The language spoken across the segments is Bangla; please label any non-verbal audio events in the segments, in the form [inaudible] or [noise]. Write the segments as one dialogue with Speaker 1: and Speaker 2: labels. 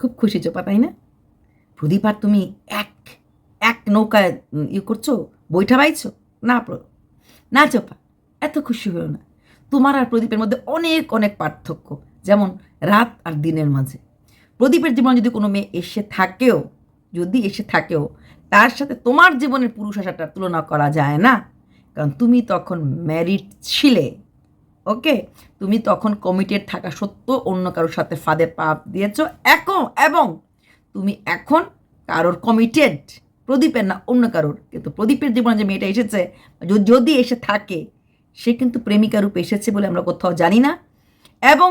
Speaker 1: খুব খুশি চোপা তাই না? প্রদীপ, আর তুমি এক এক নৌকায় ইয়ে করছ, বৈঠা বাইছো? না না চোপা এত খুশি হয়েও না। তোমার আর প্রদীপের মধ্যে অনেক অনেক পার্থক্য, যেমন রাত আর দিনের মাঝে। প্রদীপের জীবনে যদি কোনো মেয়ে এসে থাকেও, যদি এসে থাকেও, তার সাথে তোমার জীবনের পুরুষ আশাটার তুলনা করা যায় না। কারণ তুমি তখন ম্যারিড ছিলে। ওকে? তুমি তখন কমিটেড থাকা সত্ত্বেও অন্য কারোর সাথে ফাঁদে পা দিয়েছ। এখন, এবং তুমি এখন কারোর কমিটেড প্রদীপের না অন্য কারোর। কিন্তু প্রদীপের জীবনে যে মেয়েটা এসেছে যদি এসে থাকে, সে কিন্তু প্রেমিকা রূপে এসেছে বলে আমরা কোথাও জানি না। এবং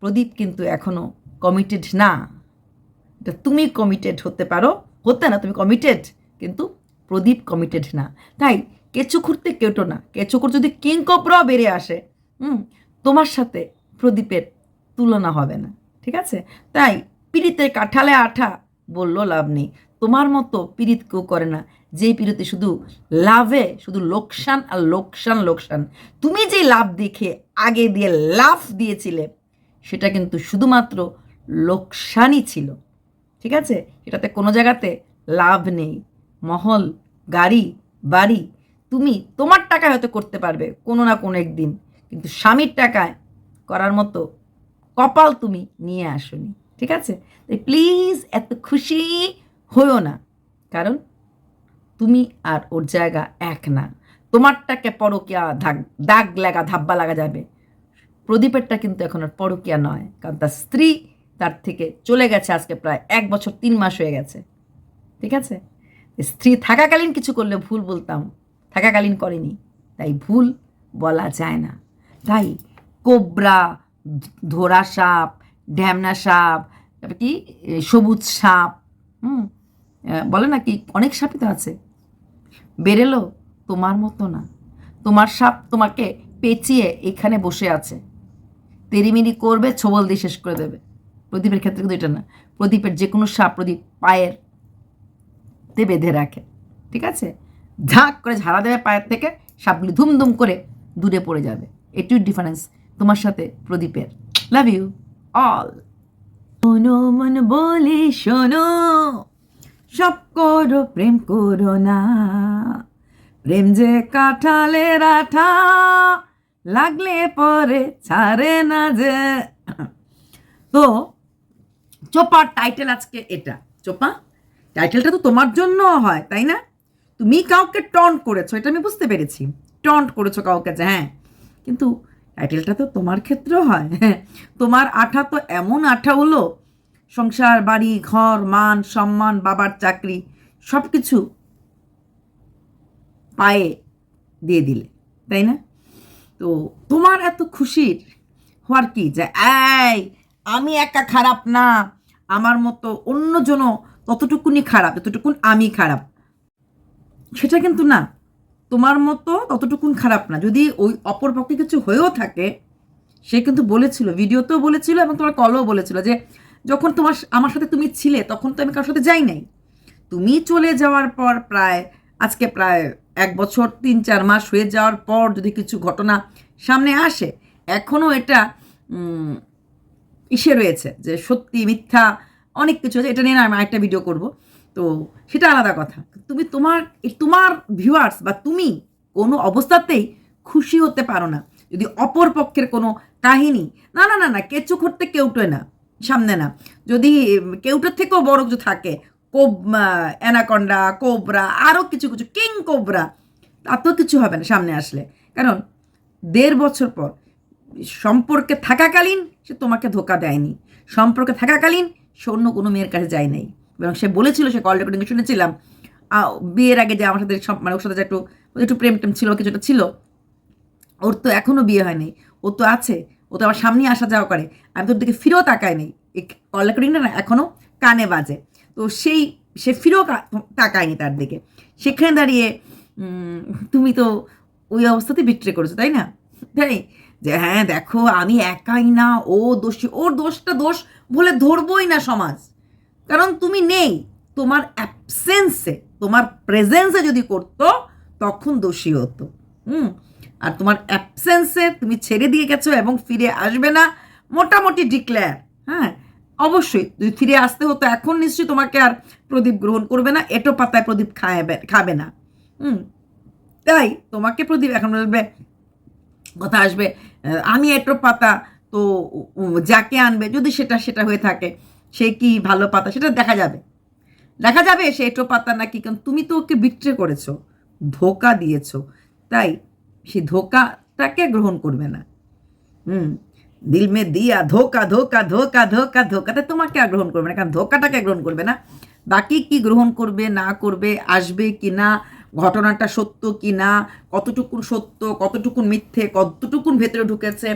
Speaker 1: প্রদীপ কিন্তু এখনও কমিটেড না। এটা তুমি কমিটেড হতে পারো। হতে না, তুমি কমিটেড কিন্তু প্রদীপ কমিটেড না। তাই কেঁচো খুঁড়তে কেটো না। কেঁচো খুঁড়তে যদি কিংকপরাও বেড়ে আসে হুম, তোমার সাথে প্রদীপের তুলনা হবে না, ঠিক আছে? তাই পিড়িতের কাঠালে আঠা বলল লাভ নেই। তোমার মতো পিড়িত কেউ করে না, যেই পিড়িতে শুধু লাভে, শুধু লোকসান আর লোকসান লোকসান। তুমি যে লাভ দেখে আগে দিয়ে লাভ দিয়েছিলে, সেটা কিন্তু শুধুমাত্র লোকসানই ছিল, ঠিক আছে? এটাতে কোনো জায়গাতে লাভ নেই। মহল, গাড়ি, বাড়ি, তুমি তোমার টাকা হয়তো করতে পারবে কোনো না কোনো একদিন। কিন্তু স্বামীর টাকায় করার মতো কপাল তুমি নিয়ে আসোনি, ঠিক আছে? প্লিজ এত খুশি হইও না। কারণ তুমি আর ওর জায়গা এক না। তোমারটাকে পরকিয়া দাগ দাগ লাগা, ধাব্বা লাগা যাবে। প্রদীপেরটা কিন্তু এখন আর পরকিয়া নয়, কারণ তার স্ত্রী তার থেকে চলে গেছে আজকে প্রায় এক বছর, তিন মাস হয়ে গেছে, ঠিক আছে? স্ত্রী থাকাকালীন কিছু করলে ভুল বলতাম, থাকাকালীন করেনি, তাই ভুল বলা যায় না। তাই কোবরা, ধরা সাপ ঢ্যামনা সাপ, তারপর কি সবুজ সাপ, হুম বলে না কি, অনেক সাপই তো আছে। বেরেলো, তোমার মতো না। তোমার সাপ তোমাকে পেঁচিয়ে এখানে বসে আছে। তেরিমিরি করবে, ছোবল দিয়ে শেষ করে দেবে। প্রদীপের ক্ষেত্রে কিন্তু এটা না। প্রদীপের যে কোনো সাপ প্রদীপ পায়ের তে বেঁধে রাখে। ঠিক আছে? ঝাঁক করে ঝাড়া দেবে পায়ের থেকে, সাপগুলি ধুমধুম করে দূরে পড়ে যাবে। এটুই ডিফারেন্স তোমার সাথে প্রদীপের। লাভ ইউ অল শোনো মন বলে শোনো। সব করো, প্রেম করো না। প্রেম যে কাঁঠালের রাঠা লাগলে পরে ছাড়ে না যে। তো চোপার টাইটেল আজকে এটা। চোপা টাইটেলটা তো তোমার জন্য হয়, তাই না? তুমি কাউকে টন্ট করেছ, এটা আমি বুঝতে পেরেছি। টন্ট করেছ কাউকে যে হ্যাঁ কিন্তু টাইটেলটা তো তোমার ক্ষেত্রেও হয়। হ্যাঁ [laughs] তোমার আঠা তো এমন আঠা হলো, সংসার, বাড়ি, ঘর, মান, সম্মান, বাবার চাকরি সব কিছু পায়ে দিয়ে দিলে, তাই না? তো তোমার এত খুশির হওয়ার কি যে, এই, আমি একা খারাপ না, আমার মতো অন্যজনও ততটুকুনি খারাপ, যতটুকুন আমি খারাপ। সেটা কিন্তু না। তোমার মতো ততটুকুন খারাপ না। যদি ওই অপর পক্ষে কিছু হয়েও থাকে, সে কিন্তু বলেছিল, ভিডিওতেও বলেছিল এবং তোমার কলও বলেছিল যে, যখন তোমার আমার সাথে তুমি ছিলে, তখন তো আমি কারোর সাথে যাই নাই। তুমি চলে যাওয়ার পর প্রায়, আজকে প্রায় এক বছর, তিন, চার মাস হয়ে যাওয়ার পর যদি কিছু ঘটনা সামনে আসে এখনও এটা ইসে রয়েছে যে সত্যি মিথ্যা অনেক কিছু আছে। এটা নিয়ে আমি আরেকটা ভিডিও করব। তো সেটা আলাদা কথা। তুমি তোমার তোমার ভিউয়ার্স বা তুমি কোনো অবস্থাতেই খুশি হতে পারো না। যদি অপর পক্ষের কোনো কাহিনী, না না না না, কেঁচু করতে কেউটোয় না, সামনে না। যদি কেউটোর থেকেও বড় কিছু থাকে, কোব অ্যানাকন্ডা, কোবরা, আরও কিছু কিছু, কিং কোবরা, তাতেও কিছু হবে না সামনে আসলে। কারণ দেড় বছর পর সম্পর্কে থাকাকালীন সে তোমাকে ধোকা দেয়নি। সম্পর্কে থাকাকালীন সে অন্য কোনো মেয়ের কাছে যায় নাই। এবং সে বলেছিল, সে কল রেকর্ডিং শুনেছিলাম বিয়ের আগে যে আমার সাথে মানে ওর সাথে একটু একটু প্রেম টেম ছিল কিছুটা ছিল, ওর তো এখনও বিয়ে হয়নি, ও তো আছে, ও তো আমার সামনে আসা যাওয়া করে, আমি তোর দিকে ফিরেও তাকাই নেই কল রেকর্ডিংটা না এখনও কানে বাজে। তো সেই, সে ফিরেও তাকায়নি তার দিকে। সেখানে দাঁড়িয়ে তুমি তো ওই অবস্থাতে বিট্রে করেছ, তাই না? তাই যে হ্যাঁ দেখো, আমি একাই না, ও দোষী, ওর দোষটা দোষ বলে ধরবই না সমাজ। কারণ তুমি নেই। তোমার অ্যাবসেন্সে তোমার প্রেজেন্সে যদি করতো, তখন দোষী হতো। হুম? আর তোমার অ্যাবসেন্সে তুমি ছেড়ে দিয়ে গেছো এবং ফিরে আসবে না, মোটামুটি ডিক্লেয়ার হ্যাঁ? অবশ্যই, যদি ফিরে আসতে হতো, এখন নিশ্চয়ই তোমাকে আর প্রদীপ গ্রহণ করবে না, এটো পাতায় প্রদীপ খাবে খাবে না। হুম? তাই তোমাকে প্রদীপ এখন বলবে, কথা আসবে আমি এটো পাতা তো যাকে আনবে, যদি সেটা সেটা হয়ে থাকে সে কি ভালো পাতা? সেটা দেখা যাবে। দেখা যাবে সে এটো পাতা নাকি কারণ তুমি তো ওকে বিট্রে করেছ, ধোকা দিয়েছ। তাই সে ধোকাটাকে গ্রহণ করবে না। হুম, দিল মে দিয়া, ধোকা ধোকা ধোকা ধোকা ধোকা। তা তোমাকে আর গ্রহণ করবে না, কারণ ধোকাটাকে গ্রহণ করবে না। বাকি কি গ্রহণ করবে, না করবে, আসবে কি না, ঘটনাটা সত্য কি না, কতটুকুন সত্য, কতটুকুন মিথ্যে, কতটুকুন ভেতরে ঢুকেছে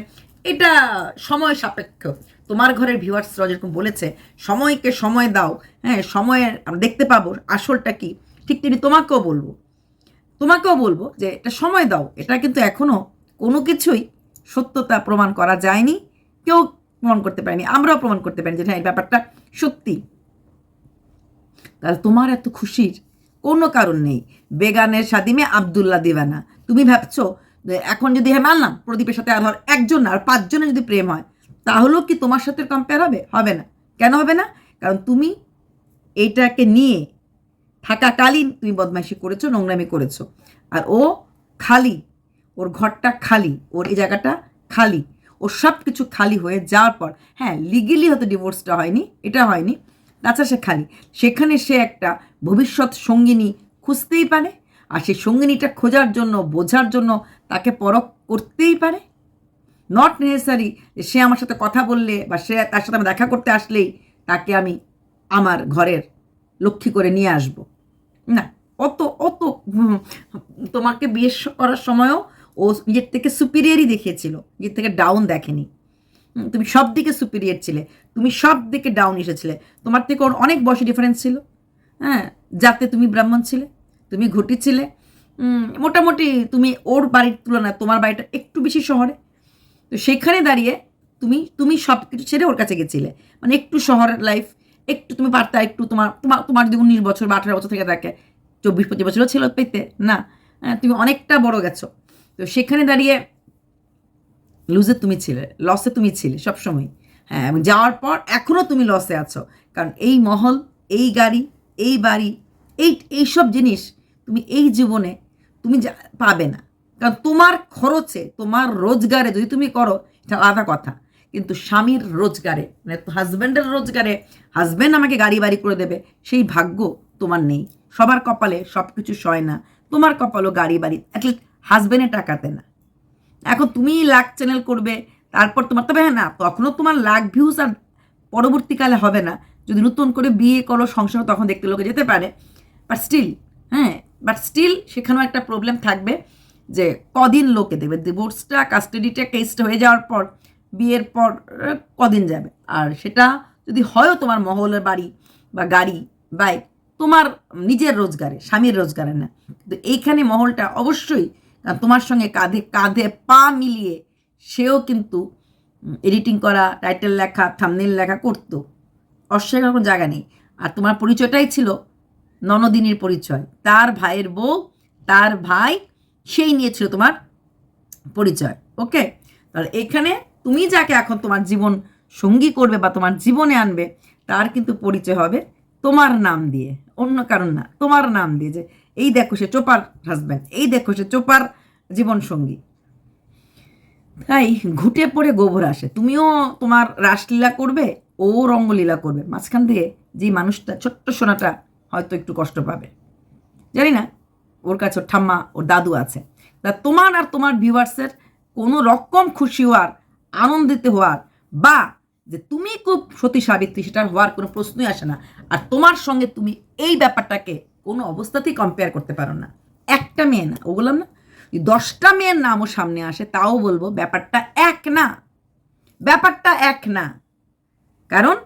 Speaker 1: এটা সময় সাপেক্ষ। তোমার ঘরের ভিউয়ার্সরা যেরকম বলেছে, সময়কে সময় দাও। হ্যাঁ সময়ের দেখতে পাবো আসলটা কি। ঠিক তিনি তোমাকেও বলব। তোমাকেও বলব যে এটা সময় দাও। এটা কিন্তু এখনও কোনো কিছুই সত্যতা প্রমাণ করা যায়নি। কেউ প্রমাণ করতে পারেনি। আমরাও প্রমাণ করতে পারিনি যে হ্যাঁ এই ব্যাপারটা সত্যি। তাহলে তোমার এত খুশির কোনো কারণ নেই। বেগানের স্বাদিমে আবদুল্লাহ দিবানা। তুমি ভাবছ এখন যদি হ্যাঁ মানলাম প্রদীপের সাথে আর ধর একজন না, আর পাঁচজনের যদি প্রেম হয়, তাহলেও কি তোমার সাথে কম্পেয়ার হবে? হবে না। কেন হবে না? কারণ তুমি এইটাকে নিয়ে থাকাকালীন তুমি বদমাইশি করেছ, নোংরামি করেছ। আর ও খালি, ওর ঘরটা খালি, ওর এই জায়গাটা খালি, ওর সব কিছু খালি হয়ে যাওয়ার পর হ্যাঁ লিগেলি হয়তো ডিভোর্সটা হয়নি, এটা হয়নি, তাছাড়া সে খালি। সেখানে সে একটা ভবিষ্যৎ সঙ্গিনী খুঁজতেই পারে, আর সেই সঙ্গিনীটা খোঁজার জন্য, বোঝার জন্য তাকে পরখ করতেই পারে? নট নেসেসারি সে আমার সাথে কথা বললে বা সে তার সাথে আমি দেখা করতে আসলেই তাকে আমি আমার ঘরের লক্ষ্মী করে নিয়ে আসব। না, অত অত [laughs] তোমাকে বিয়ে করার সময়ও ও নিজের থেকে সুপিরিয়ারই দেখিয়েছিল, নিজের থেকে ডাউন দেখেনি। তুমি সব দিকে সুপিরিয়ার ছিলে, তুমি সব দিকে ডাউন এসেছিলে। তোমার থেকে ওর অনেক বয়সে ডিফারেন্স ছিল। হ্যাঁ যাতে তুমি ব্রাহ্মণ ছিলে, তুমি ঘটি ছিলে মোটামুটি তুমি ওর বাড়ির তুলনায় তোমার বাড়িটা একটু বেশি শহরে। তো সেখানে দাঁড়িয়ে তুমি তুমি সব কিছু ছেড়ে ওর কাছে গেছিলে। মানে একটু শহরের লাইফ একটু তুমি পারতা একটু তোমার তোমার তোমার যদি উনিশ বছর বা আঠারো বছর থেকে থাকে, চব্বিশ, পঁচিশ বছরও ছিল পেতে, না? তুমি অনেকটা বড় গেছো। তো সেখানে দাঁড়িয়ে লুজে তুমি ছিলে লসে তুমি ছিলে সবসময় হ্যাঁ এবং যাওয়ার পর এখনও তুমি লসে আছো। কারণ এই মহল, এই গাড়ি, এই বাড়ি, এই, এইসব জিনিস তুমি এই জীবনে তুমি পাবে না। কারণ তোমার খরচে, তোমার রোজগারে যদি তুমি করো, এটা আলাদা কথা। কিন্তু স্বামীর রোজগারে মানে হাজব্যান্ডের রোজগারে, হাজব্যান্ড আমাকে গাড়ি বাড়ি করে দেবে, সেই ভাগ্য তোমার নেই। সবার কপালে সব কিছু সয় না। তোমার কপালও গাড়ি বাড়ি অ্যাটলিস্ট হাজব্যান্ডের টাকাতে না। এখন তুমি লাখ চ্যানেল করবে, তারপর তোমার, তবে হ্যাঁ না, তখনও তোমার লাখ ভিউজ আর পরবর্তীকালে হবে না। যদি নতুন করে বিয়ে করো, সংসার তখন দেখতে লোকে যেতে পারে। বাট স্টিল হ্যাঁ বাট স্টিল সেখানেও একটা প্রবলেম থাকবে যে কদিন লোকে দেবে ডিভোর্সটা কাস্টাডিটা কেসটা হয়ে যাওয়ার পর, বিয়ের পর কদিন যাবে? আর সেটা যদি হয়ও তোমার মহলের বাড়ি বা গাড়ি বাইক তোমার নিজের রোজগারে, স্বামীর রোজগারে না। কিন্তু এইখানে মহলটা অবশ্যই তোমার সঙ্গে কাঁধে কাঁধে পা মিলিয়ে সেও কিন্তু এডিটিং করা টাইটেল লেখা থামনেল লেখা করতো। অস্বীকার কোনো জায়গা নেই। আর তোমার পরিচয়টাই ছিল ননদিনীর পরিচয়। তার ভাইয়ের বউ, তার ভাই, সেই নিয়েছিল তোমার পরিচয়, ওকে? তাহলে এখানে তুমি যাকে এখন তোমার জীবন সঙ্গী করবে বা তোমার জীবনে আনবে, তার কিন্তু পরিচয় হবে তোমার নাম দিয়ে, অন্য কারণ না, তোমার নাম দিয়ে যে, এই দেখো সে চোপার হাজব্যান্ড এই দেখো সে চোপার জীবন সঙ্গী। তাই ঘুটে পড়ে গোবর আসে। তুমিও তোমার রাসলীলা করবে, ও রঙ্গলীলা করবে। মাঝখান থেকে যে মানুষটা, ছোট্ট সোনাটা হয়তো একটু কষ্ট পাবে। জানি না, ওর কাছে ওর ঠাম্মা, ওর দাদু আছে। তা তোমার আর তোমার ভিউয়ার্সের কোনো রকম খুশি হওয়ার, আনন্দিত হওয়ার বা যে তুমি খুব সতী সাবিত্রী, সেটার হওয়ার কোনো প্রশ্নই আসে না। আর তোমার সঙ্গে তুমি এই ব্যাপারটাকে কোনো অবস্থাতেই কম্পেয়ার করতে পারো না। একটা মেয়ে না, ও বললাম না দশটা মেয়ের নামও সামনে আসে, তাও বলব ব্যাপারটা এক না। ব্যাপারটা এক না। কারণ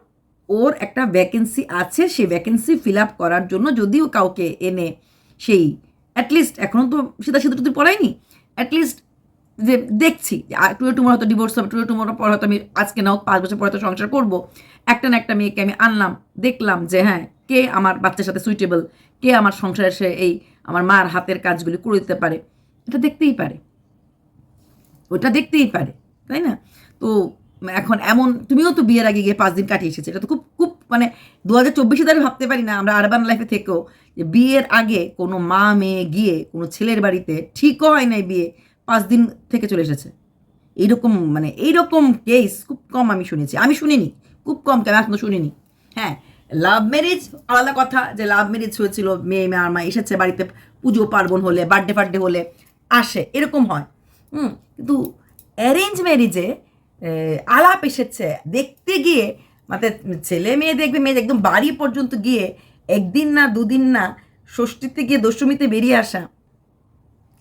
Speaker 1: ওর একটা ভ্যাকেন্সি আছে, সেই ভ্যাকেন্সি ফিল আপ করার জন্য যদিও কাউকে এনে সেই অ্যাটলিস্ট এখনও তো সেটা সেটা তো পড়ায়নি অ্যাটলিস্ট যে দেখছি টুয়ে টুমোর হয়তো ডিভোর্স হবে টুয়ে টুমোর পর হয়তো আমি আজকে নাও পাঁচ বছর পর হয়তো সংসার করব। একটা না একটা মেয়েকে আমি আনলাম, দেখলাম যে হ্যাঁ কে আমার বাচ্চার সাথে সুইটেবল কে আমার সংসারে এসে এই আমার মার হাতের কাজগুলি করে দিতে পারে? এটা দেখতেই পারে। ওটা দেখতেই পারে, তাই না? তো এখন এমন, তুমিও তো বিয়ের আগে গিয়ে পাঁচ দিন কাটিয়ে এসেছে, এটা তো খুব খুব মানে দু হাজার চব্বিশে তারা ভাবতে পারি না, আমরা আরবান লাইফে থেকেও যে বিয়ের আগে কোনো মা, মেয়ে গিয়ে কোনো ছেলের বাড়িতে ঠিকও হয় নাই বিয়ে, পাঁচ দিন থেকে চলে এসেছে। এইরকম মানে এইরকম কেস খুব কম আমি শুনেছি। আমি শুনিনি, খুব কম কেন এখনও শুনিনি। হ্যাঁ লাভ ম্যারেজ আলাদা কথা যে লাভ ম্যারেজ হয়েছিল, মেয়ে মেয়ে আর মা এসেছে বাড়িতে পুজো পার্বণ হলে বার্থডে ফার্থডে হলে, আসে, এরকম হয়। হুম, কিন্তু অ্যারেঞ্জ ম্যারেজে আলাপ এসেছে। দেখতে গিয়ে মানে ছেলে মেয়ে দেখবে, মেয়ে একদম বাড়ি পর্যন্ত গিয়ে একদিন না, দুদিন না ষষ্ঠীতে গিয়ে দশমীতে বেরিয়ে আসা।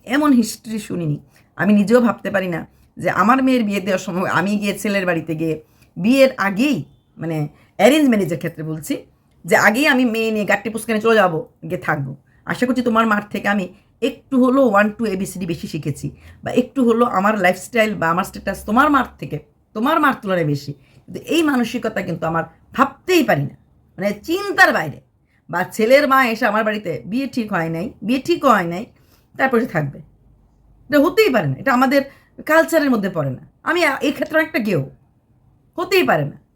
Speaker 1: এমন হিস্ট্রি শুনিনি। আমি নিজেও ভাবতে পারি না যে আমার মেয়ের বিয়ে দেওয়ার সময় আমি গিয়ে ছেলের বাড়িতে গিয়ে বিয়ের আগেই মানে অ্যারেঞ্জ ম্যারেজের ক্ষেত্রে বলছি, যে আগেই আমি মেয়ে নিয়ে গাট্টি পুস্কানে চলে যাব, গিয়ে থাকব। আশা করছি তোমার মাঠ থেকে আমি একটু হলো ওয়ান টু এবিসিডি বেশি শিখেছি বা একটু হলো আমার লাইফস্টাইল বা আমার স্ট্যাটাস তোমার মার থেকে, তোমার মার তুলনায় বেশি। কিন্তু এই মানসিকতা কিন্তু আমার ভাবতেই পারি না। মানে চিন্তার বাইরে। বা ছেলের মা এসে আমার বাড়িতে বিয়ে ঠিক হয় নাই, বিয়ে ঠিক হয় নাই, তারপরে থাকবে। এটা হতেই পারে না। এটা আমাদের কালচারের মধ্যে পড়ে না। আমি এই ক্ষেত্রে একটা গেও হতেই পারে না।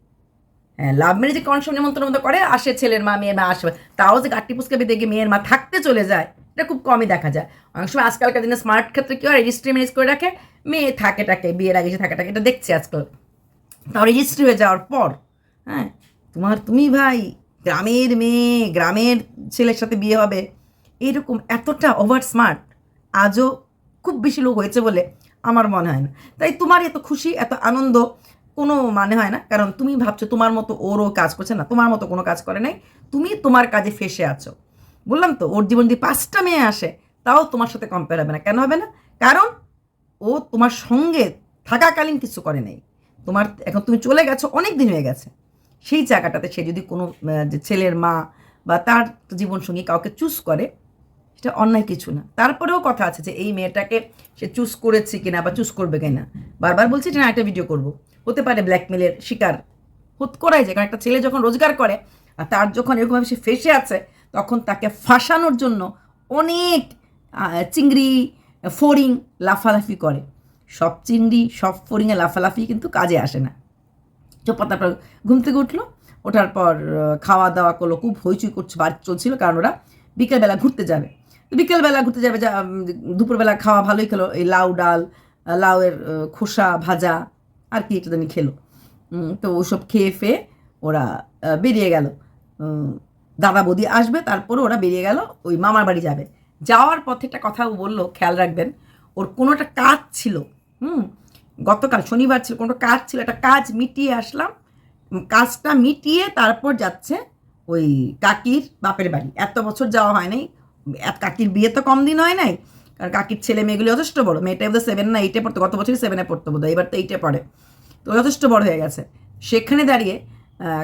Speaker 1: লাভ ম্যারেজে কনসম নিমন্ত্রণ মতো করে, আসে ছেলের মা, মেয়ের মা আসবে। তাও যে গাট্টি পুস্কে দেখে মেয়ের মা থাকতে চলে যায়, এটা খুব কমই দেখা যায়। অনেক সময় আজকালকার দিনে স্মার্ট ক্ষেত্রে কেউ রেজিস্ট্রি ম্যারেজ করে রাখে, মেয়ে থাকে টাকে বিয়ের আগে থাকে টাকে এটা দেখছি আজকাল। তাও রেজিস্ট্রি হয়ে যাওয়ার পর হ্যাঁ তোমার তুমি ভাই, গ্রামের মেয়ে, গ্রামের ছেলের সাথে বিয়ে হবে, এরকম এতটা ওভার স্মার্ট আজও খুব বেশি লোক হয়েছে বলে আমার মনে হয় না। তাই তোমার এত খুশি, এত আনন্দ কোনো মানে হয় না। কারণ তুমি ভাবছ তোমার মতো ওরও কাজ করছে না, তোমার মতো কোনো কাজ করে নাই। তুমি তোমার কাজে ফেসে আছো। বললাম তো? ওর জীবন যদি পাঁচটা মেয়ে আসে, তাও তোমার সাথে কম্পেয়ার হবে না। কেন হবে না? কারণ ও তোমার সঙ্গে থাকাকালীন কিছু করে নাই। তোমার এখন তুমি চলে গেছো, অনেক দিন হয়ে গেছে। সেই জায়গাটাতে সে যদি কোনো যে ছেলের মা বা তার জীবনসঙ্গী কাউকে চুজ করে, সেটা অন্যায় কিছু না। তারপরেও কথা আছে যে, এই মেয়েটাকে সে চুজ করেছে কিনা বা চুজ করবে কিনা? বারবার বলছি না, একটা ভিডিও করব। হতে পারে ব্ল্যাকমেলের শিকার। হোত করাই যায়, কারণ একটা ছেলে যখন রোজগার করে আর তার যখন এরকমভাবে সে ফেসে আছে, তখন তাকে ফাঁসানোর জন্য অনেক চিংড়ি, ফড়িং লাফালাফি করে। সব চিংড়ি, সব ফড়িংয়ে লাফালাফি কিন্তু কাজে আসে না। চোপা তারপর ঘুম থেকে উঠল, ওঠার পর খাওয়া দাওয়া করল, খুব হইচই করছে বার চলছিল, কারণ ওরা বিকেলবেলা ঘুরতে যাবে। বিকেলবেলা ঘুরতে যাবে, যা দুপুরবেলা খাওয়া ভালোই খেলো, এই লাউ ডাল লাউয়ের খোসা ভাজা আর কি একটা জানি খেলো। তো ওসব খেয়ে ফেয়ে ওরা বেরিয়ে গেল। দাদা বৌদি আসবে, তারপরে ওরা বেরিয়ে গেল, ওই মামার বাড়ি যাবে। যাওয়ার পথে একটা কথা বলল, খেয়াল রাখবেন, ওর কোনো একটা কাজ ছিল, হুম, গতকাল শনিবার ছিল, কোনো কাজ ছিল, একটা কাজ মিটিয়ে আসলাম কাজটা মিটিয়ে তারপর যাচ্ছে ওই কাকির বাপের বাড়ি। এত বছর যাওয়া হয় নাই কাকির বিয়ে তো কম দিন হয় নাই কারণ কাকির ছেলে মেয়েগুলো যথেষ্ট বড়। মেয়েটা বোধহয় সেভেন না এইটে পড়তো, গত বছরই সেভেনে পড়তো বোধহয়, এবার তো এইটে পড়ে। তো যথেষ্ট বড় হয়ে গেছে। সেখানে দাঁড়িয়ে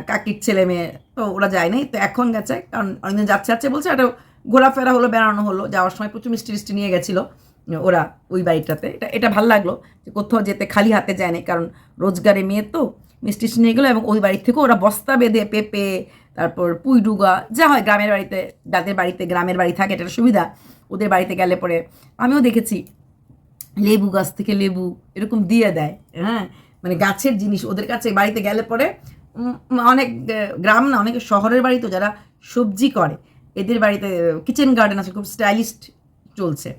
Speaker 1: কাকির ছেলে মেয়ে, তো ওরা যায় নাই। তো এখন গেছে, কারণ অনেকদিন যাচ্ছে যাচ্ছে বলছে একটা ঘোরাফেরা হলো, বেড়ানো হলো। যাওয়ার সময় প্রচুর মিষ্টি মিষ্টি নিয়ে গেছিল, ওরা ওই বাড়িটাতে। এটা এটা ভালো লাগল যে কোথাও যেতে খালি হাতে যায় না কারণ রোজগারে মেয়ে তো মিষ্টি নিয়ে গেলো এবং ওই বাড়ি থেকে ওরা বস্তা বেঁধে, পেঁপে, তারপর পুইডুগা, যা হয় গ্রামের বাড়িতে, যাদের বাড়িতে গ্রামের বাড়ি থাকে, এটা সুবিধা। ওদের বাড়িতে গেলে পরে আমিও দেখেছি, লেবু গাছ থেকে লেবু এরকম দিয়ে দেয় হ্যাঁ? মানে গাছের জিনিস ওদের কাছে বাড়িতে গেলে পরে অনেক গ্রাম না, অনেক শহরের বাড়িতে যারা সবজি করে, এদের বাড়িতে কিচেন গার্ডেন আছে, খুব স্টাইলিস্ট চলছে।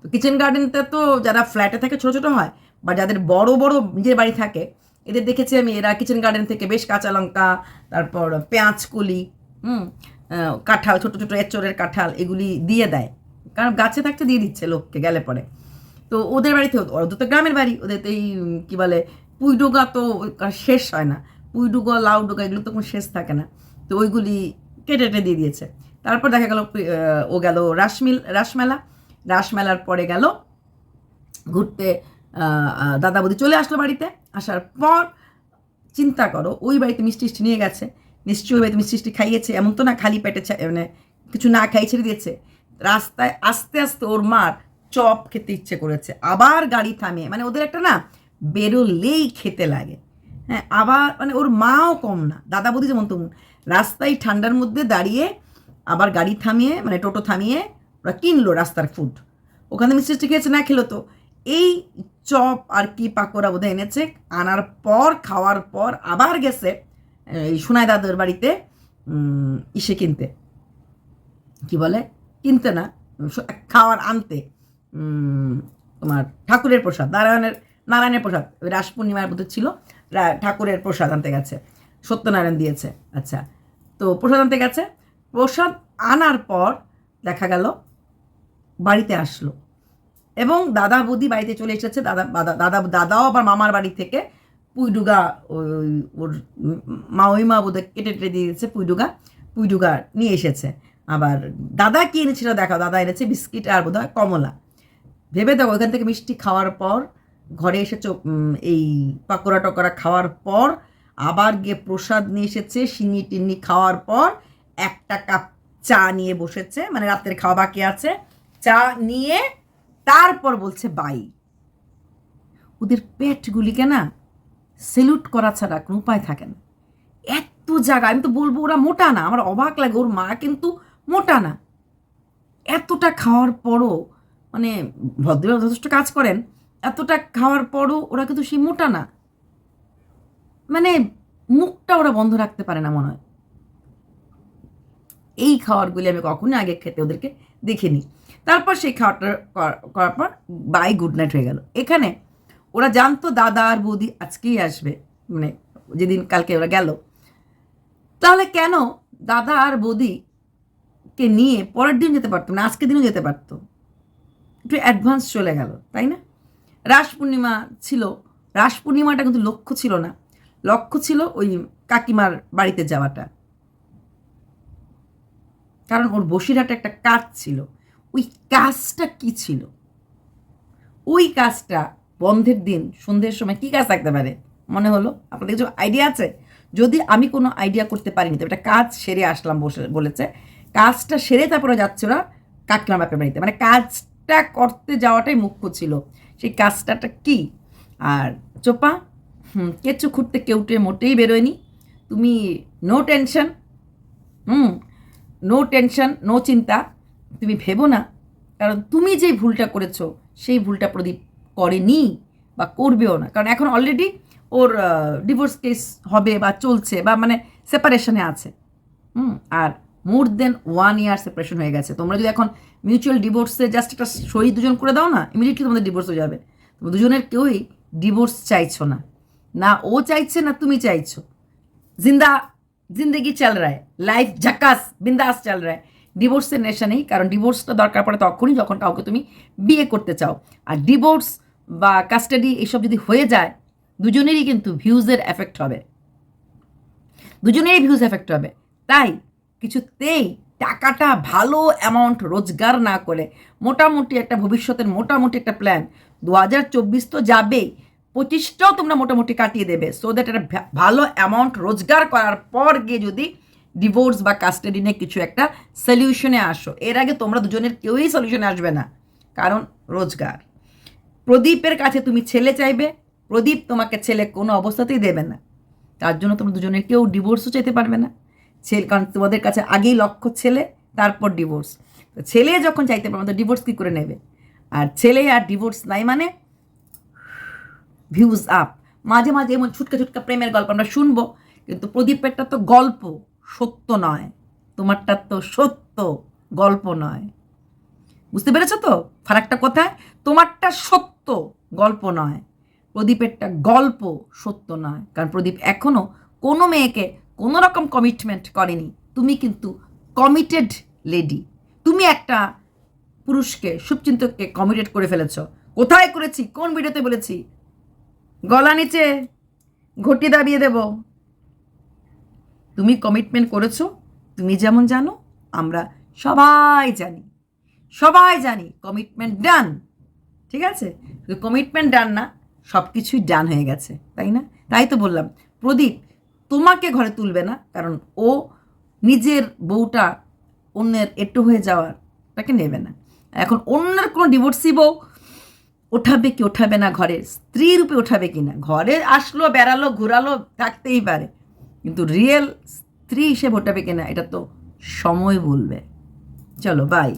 Speaker 1: তো কিচেন গার্ডেনটা তো যারা ফ্ল্যাটে থাকে, ছোটো ছোটো হয়, বা যাদের বড় বড় নিজের বাড়ি থাকে, এদের দেখেছি আমি, এরা কিচেন গার্ডেন থেকে বেশ কাঁচা লঙ্কা, তারপর পেঁয়াজ কলি, হুম কাঁঠাল, ছোটো ছোটো এঁচড়ের কাঁঠাল, এগুলি দিয়ে দেয়। কারণ গাছে থাকতে দিয়ে দিচ্ছে লোককে গেলে পরে। তো ওদের বাড়িতে ওদের তো গ্রামের বাড়ি, ওদের তো এই কী বলে পুইডোগা তো শেষ হয় না। পুইডোগা লাউ ডোগা এগুলো তো কোনো শেষ থাকে না। তো ওইগুলি কেটে কেটে দিয়ে দিয়েছে। তারপর দেখা গেল ও গেল রাসমিল, রাসমেলা। রাসমেলার পরে গেল ঘুরতে দাদা বৌদি চলে আসলো বাড়িতে। আসার পর চিন্তা করো, ওই বাড়িতে মিষ্টি মিষ্টি নিয়ে গেছে। নিশ্চয়ই ওই বাড়িতে মিষ্টি মিষ্টি খাইয়েছে, এমন তো না খালি পেটে মানে কিছু না খাই ছেড়ে দিয়েছে। রাস্তায় আস্তে আস্তে ওর মার চপ খেতে ইচ্ছে করেছে। আবার গাড়ি থামিয়ে মানে ওদের একটা না বেরোলেই খেতে লাগে। হ্যাঁ আবার মানে ওর মাও কম না। দাদা বৌদি যেমন তেমন রাস্তায় ঠান্ডার মধ্যে দাঁড়িয়ে আবার গাড়ি থামিয়ে মানে টোটো থামিয়ে ওরা কিনলো রাস্তার ফুড ওখানে মিষ্টি খেয়েছে, না খেলো তো। এই চপ আর কি পাকোড়া বোধহয় এনেছে। আনার পর, খাওয়ার পর আবার গেছে, এই সোনাই দাদুর বাড়িতে ইসে কিনতে। কি বলে? কিনতে না খাওয়ার আনতে তোমার ঠাকুরের প্রসাদ, নারায়ণের নারায়ণের প্রসাদ ওই রাস পূর্ণিমার মধ্যে ছিল ঠাকুরের প্রসাদ আনতে গেছে, সত্যনারায়ণ দিয়েছে আচ্ছা তো প্রসাদ আনতে গেছে, প্রসাদ আনার পর দেখা গেল, বাড়িতে আসলো, এবং দাদা বৌদি বাড়িতে চলে এসেছে, দাদা দাদা দাদা, দাদাও আবার মামার বাড়ি থেকে পুইডুগা, ওই, ওর মাওইমা বোধহয় কেটে টেটে দিয়ে দিয়েছে, পুইডুগা পুইডুগা নিয়ে এসেছে আবার দাদা কি এনেছিল দেখা দাদা এনেছে বিস্কিট আর বোধহয় কমলা। ভেবে দেখো ওইখান থেকে মিষ্টি খাওয়ার পর, ঘরে এসে এই পাকোড়া টকোড়া খাওয়ার পর, আবার গিয়ে প্রসাদ নিয়ে এসেছে সিন্নি টিন্নি খাওয়ার পর, একটা কাপ চা নিয়ে বসেছে মানে রাতের খাওয়া বাকি আছে। চা নিয়ে তারপর বলছে, বাই। ওদের পেটগুলিকে না সেলুট করা ছাড়া কোনো উপায় থাকে না। এত জায়গা, আমি তো বলব ওরা মোটা না, আমার অবাক লাগে, ওর মা কিন্তু মোটা না। এতটা খাওয়ার পরও মানে ভদ্রলোক যথেষ্ট কাজ করেন, এতটা খাওয়ার পরও ওরা কিন্তু সেই মোটা না। মানে মুখটা ওরা বন্ধ রাখতে পারে না মনে হয়। এই খাওয়ারগুলি আমি কখনোই আগে খেতে ওদেরকে দেখিনি। তারপর সেই খাওয়াটা করার পর বাই গুড নাইট হয়ে গেল। এখানে ওরা জানতো দাদা আর বৌদি আজকেই আসবে মানে যেদিন কালকে ওরা গেল। তাহলে কেন দাদা আর বৌদিকে নিয়ে পরের দিন যেতে পারতো না আজকের দিনও যেতে পারতো। একটু অ্যাডভান্স চলে গেল, তাই না? রাস পূর্ণিমা ছিল, রাস পূর্ণিমাটা কিন্তু লক্ষ্য ছিল না। লক্ষ্য ছিল ওই কাকিমার বাড়িতে যাওয়াটা। কারণ ওর বসিরহাটে একটা কাজ ছিল। ওই কাজটা কি ছিল? ওই কাজটা বন্ধের দিন, সন্ধ্যের সময় কি কাজ থাকতে পারে? মনে হলো? আপনাদের কিছু আইডিয়া আছে? যদি আমি কোনো আইডিয়া করতে পারিনি তো একটা কাজ সেরে আসলাম বসে, বলেছে। কাজটা সেরে তারপরে যাচ্ছে ওরা কাকিমা বাপের বাড়িতে। মানে কাজটা করতে যাওয়াটাই মুখ্য ছিল। সেই কাজটাটা কি? আর চোপা, হুম, কেঁচু খুঁড়তে কেউটে মোটেই বেরোয়নি। তুমি no tension hmm no tension no চিন্তা। তুমি ভেবো না। কারণ তুমি যে ভুলটা করেছ, সেই ভুলটা প্রদীপ করেনি বা করবেও না। কারণ এখন অলরেডি ওর ডিভোর্স কেস হবে বা চলছে বা মানে সেপারেশনে আছে। হুম, আর মোর দেন ওয়ান ইয়ার সেপারেশন হয়ে গেছে। তোমরা যদি এখন মিউচুয়াল ডিভোর্সে জাস্ট একটা সই দুজন করে দাও না ইমিডিয়েটলি তোমাদের ডিভোর্স হয়ে যাবে। দুজনের কেউই ডিভোর্স চাইছো না। না ও চাইছে, না তুমি চাইছো। জিন্দা, জিন্দগি চল রা লাইফ ঝাকাস বিন্দাস চল রা ডিভোর্সের নেশা নেই, কারণ ডিভোর্সটা দরকার পড়ে তখনই যখন কাউকে তুমি বিয়ে করতে চাও। আর ডিভোর্স বা কাস্টাডি এসব যদি হয়ে যায়, দুজনেরই কিন্তু ভিউজের এফেক্ট হবে। দুজনেরই ভিউজ এফেক্ট হবে। তাই কিছুতেই টাকাটা ভালো অ্যামাউন্ট রোজগার না করে, মোটামুটি একটা ভবিষ্যতের মোটামুটি একটা প্ল্যান দু হাজার চব্বিশ তো যাবেই, পঁচিশটাও তোমরা মোটামুটি কাটিয়ে দেবে সো দ্যাট একটা ভালো অ্যামাউন্ট রোজগার করার পর গিয়ে যদি ডিভোর্স বা কাস্টাডি নিয়ে কিছু একটা সলিউশনে আসো, এর আগে তোমরা দুজনের কেউই সলিউশনে আসবে না, কারণ রোজগার। প্রদীপের কাছে তুমি ছেলে চাইবে, প্রদীপ তোমাকে ছেলে কোনো অবস্থাতেই দেবে না, তার জন্য তোমরা দুজনের কেউ ডিভোর্সও চাইতে পারবে না। ছেলে, কারণ তোমাদের কাছে আগেই লক্ষ্য ছেলে, তারপর ডিভোর্স তো ছেলে যখন চাইতে পারবে তো ডিভোর্স কী করে নেবে? আর ছেলে আর ডিভোর্স নাই মানে ভিউজ আপ মাঝে মাঝে এমন ছুটকা ছুটকা প্রেমের গল্প আমরা শুনব, কিন্তু প্রদীপেরটা তো গল্প, সত্য নয়। তোমারটা তো সত্য, গল্প নয়। বুঝতে পেরেছ তো? ফারাকটা কোথায়? তোমারটা সত্য, গল্প নয়। প্রদীপেরটা গল্প, সত্য নয়। কারণ প্রদীপ এখনও কোনো মেয়েকে কোনো রকম কমিটমেন্ট করেনি। তুমি কিন্তু কমিটেড লেডি তুমি একটা পুরুষকে, শুভচিন্তককে কমিটেড করে ফেলেছ। কোথায় করেছি? কোন ভিডিওতে বলেছি? গলা নিচে ঘটি দাবিয়ে দেব। তুমি কমিটমেন্ট করেছ, তুমি যেমন জানো, আমরা সবাই জানি। সবাই জানি কমিটমেন্ট ডান ঠিক আছে? কমিটমেন্ট ডান না সব কিছুই ডান হয়ে গেছে, তাই না? তাই তো বললাম। প্রদীপ তোমাকে ঘরে তুলবে না, কারণ ও নিজের বউটা অন্যের একটু হয়ে যাওয়ার তাকে নেবে না। এখন অন্যের কোনো ডিভোর্সি বউ ওঠাবে কি ওঠাবে না ঘরে? স্ত্রী রূপে ওঠাবে কি না? ঘরে আসলো, বেড়ালো, ঘুরালো, থাকতেই পারে। কিন্তু রিয়েল স্ত্রী হিসেবে ওঠাবে কিনা এটা তো সময় বলবে। চলো বাই